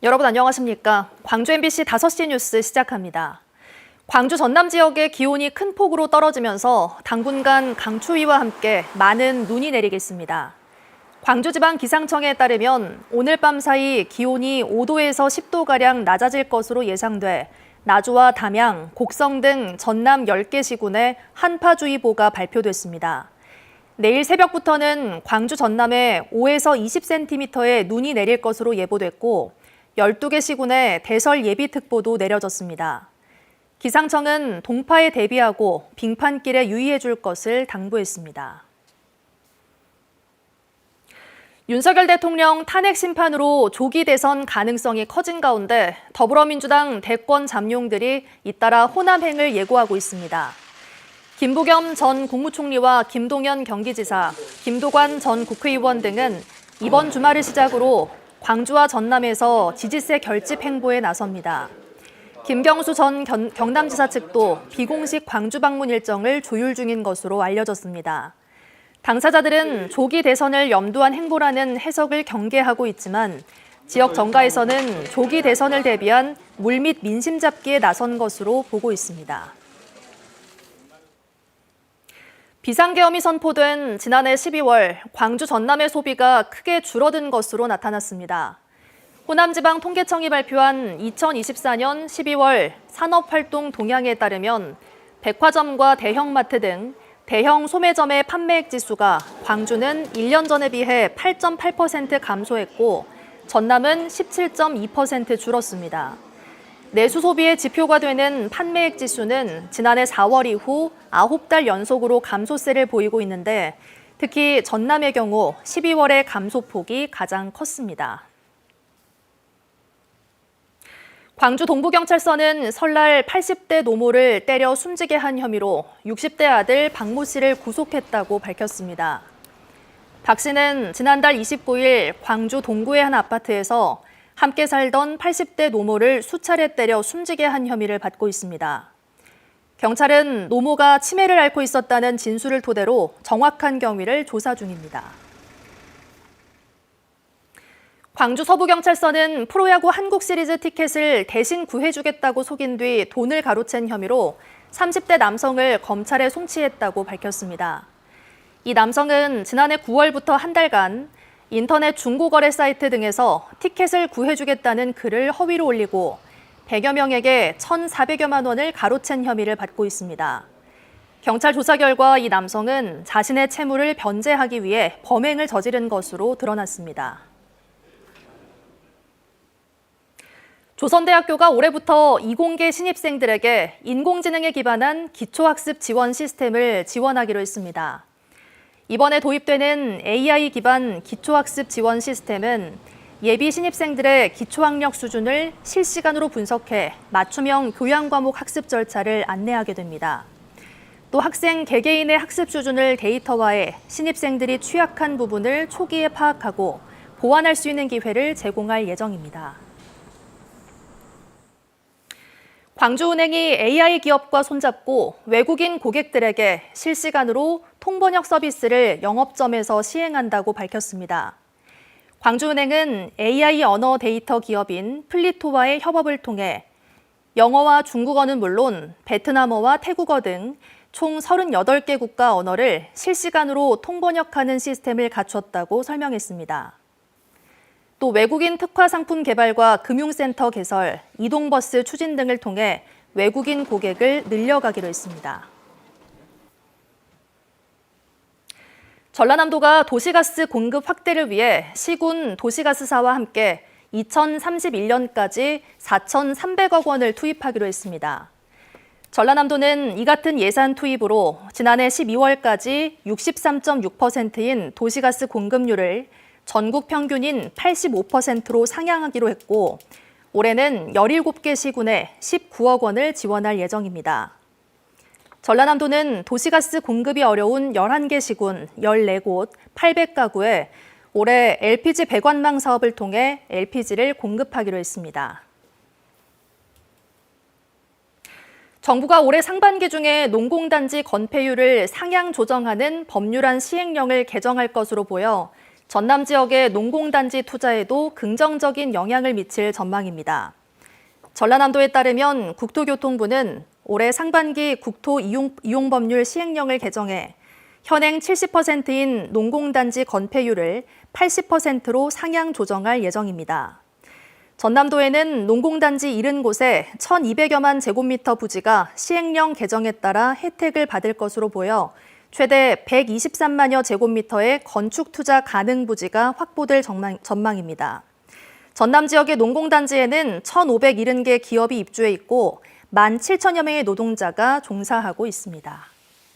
여러분 안녕하십니까? 광주 MBC 5시 뉴스 시작합니다. 광주 전남 지역의 기온이 큰 폭으로 떨어지면서 당분간 강추위와 함께 많은 눈이 내리겠습니다. 광주지방기상청에 따르면 오늘 밤 사이 기온이 5도에서 10도가량 낮아질 것으로 예상돼 나주와 담양, 곡성 등 전남 10개 시군에 한파주의보가 발표됐습니다. 내일 새벽부터는 광주 전남에 5에서 20cm의 눈이 내릴 것으로 예보됐고 12개 시군에 대설 예비특보도 내려졌습니다. 기상청은 동파에 대비하고 빙판길에 유의해 줄 것을 당부했습니다. 윤석열 대통령 탄핵 심판으로 조기 대선 가능성이 커진 가운데 더불어민주당 대권 잠룡들이 잇따라 호남행을 예고하고 있습니다. 김부겸 전 국무총리와 김동연 경기지사, 김도관 전 국회의원 등은 이번 주말을 시작으로 광주와 전남에서 지지세 결집 행보에 나섭니다. 김경수 전 경, 경남지사 측도 비공식 광주 방문 일정을 조율 중인 것으로 알려졌습니다. 당사자들은 조기 대선을 염두한 행보라는 해석을 경계하고 있지만 지역 정가에서는 조기 대선을 대비한 물밑 민심 잡기에 나선 것으로 보고 있습니다. 비상계엄이 선포된 지난해 12월 광주 전남의 소비가 크게 줄어든 것으로 나타났습니다. 호남지방 통계청이 발표한 2024년 12월 산업활동 동향에 따르면 백화점과 대형마트 등 대형 소매점의 판매액 지수가 광주는 1년 전에 비해 8.8% 감소했고 전남은 17.2% 줄었습니다. 내수 소비의 지표가 되는 판매액 지수는 지난해 4월 이후 9달 연속으로 감소세를 보이고 있는데 특히 전남의 경우 12월의 감소폭이 가장 컸습니다. 광주 동부경찰서는 설날 80대 노모를 때려 숨지게 한 혐의로 60대 아들 박모 씨를 구속했다고 밝혔습니다. 박 씨는 지난달 29일 광주 동구의 한 아파트에서 함께 살던 80대 노모를 수차례 때려 숨지게 한 혐의를 받고 있습니다. 경찰은 노모가 치매를 앓고 있었다는 진술을 토대로 정확한 경위를 조사 중입니다. 광주 서부경찰서는 프로야구 한국 시리즈 티켓을 대신 구해주겠다고 속인 뒤 돈을 가로챈 혐의로 30대 남성을 검찰에 송치했다고 밝혔습니다. 이 남성은 지난해 9월부터 한 달간 인터넷 중고거래 사이트 등에서 티켓을 구해주겠다는 글을 허위로 올리고 100여 명에게 1,400여만 원을 가로챈 혐의를 받고 있습니다. 경찰 조사 결과 이 남성은 자신의 채무를 변제하기 위해 범행을 저지른 것으로 드러났습니다. 조선대학교가 올해부터 이공계 신입생들에게 인공지능에 기반한 기초학습 지원 시스템을 지원하기로 했습니다. 이번에 도입되는 AI 기반 기초학습 지원 시스템은 예비 신입생들의 기초학력 수준을 실시간으로 분석해 맞춤형 교양 과목 학습 절차를 안내하게 됩니다. 또 학생 개개인의 학습 수준을 데이터화해 신입생들이 취약한 부분을 초기에 파악하고 보완할 수 있는 기회를 제공할 예정입니다. 광주은행이 AI 기업과 손잡고 외국인 고객들에게 실시간으로 통번역 서비스를 영업점에서 시행한다고 밝혔습니다. 광주은행은 AI 언어 데이터 기업인 플리토와의 협업을 통해 영어와 중국어는 물론 베트남어와 태국어 등 총 38개 국가 언어를 실시간으로 통번역하는 시스템을 갖췄다고 설명했습니다. 또 외국인 특화 상품 개발과 금융센터 개설, 이동버스 추진 등을 통해 외국인 고객을 늘려가기로 했습니다. 전라남도가 도시가스 공급 확대를 위해 시군 도시가스사와 함께 2031년까지 4,300억 원을 투입하기로 했습니다. 전라남도는 이 같은 예산 투입으로 지난해 12월까지 63.6%인 도시가스 공급률을 전국 평균인 85%로 상향하기로 했고 올해는 17개 시군에 19억 원을 지원할 예정입니다. 전라남도는 도시가스 공급이 어려운 11개 시군 14곳 800가구에 올해 LPG 배관망 사업을 통해 LPG를 공급하기로 했습니다. 정부가 올해 상반기 중에 농공단지 건폐율을 상향 조정하는 법률안 시행령을 개정할 것으로 보여 전남 지역의 농공단지 투자에도 긍정적인 영향을 미칠 전망입니다. 전라남도에 따르면 국토교통부는 올해 상반기 국토 이용, 이용 법률 시행령을 개정해 현행 70%인 농공단지 건폐율을 80%로 상향 조정할 예정입니다. 전남도에는 농공단지 70곳에 1,200여만 제곱미터 부지가 시행령 개정에 따라 혜택을 받을 것으로 보여 최대 123만여 제곱미터의 건축 투자 가능 부지가 확보될 전망, 전망 입니다. 전남 지역의 농공단지에는 1,570개 기업이 입주해 있고 1만 7천여 명의 노동자가 종사하고 있습니다.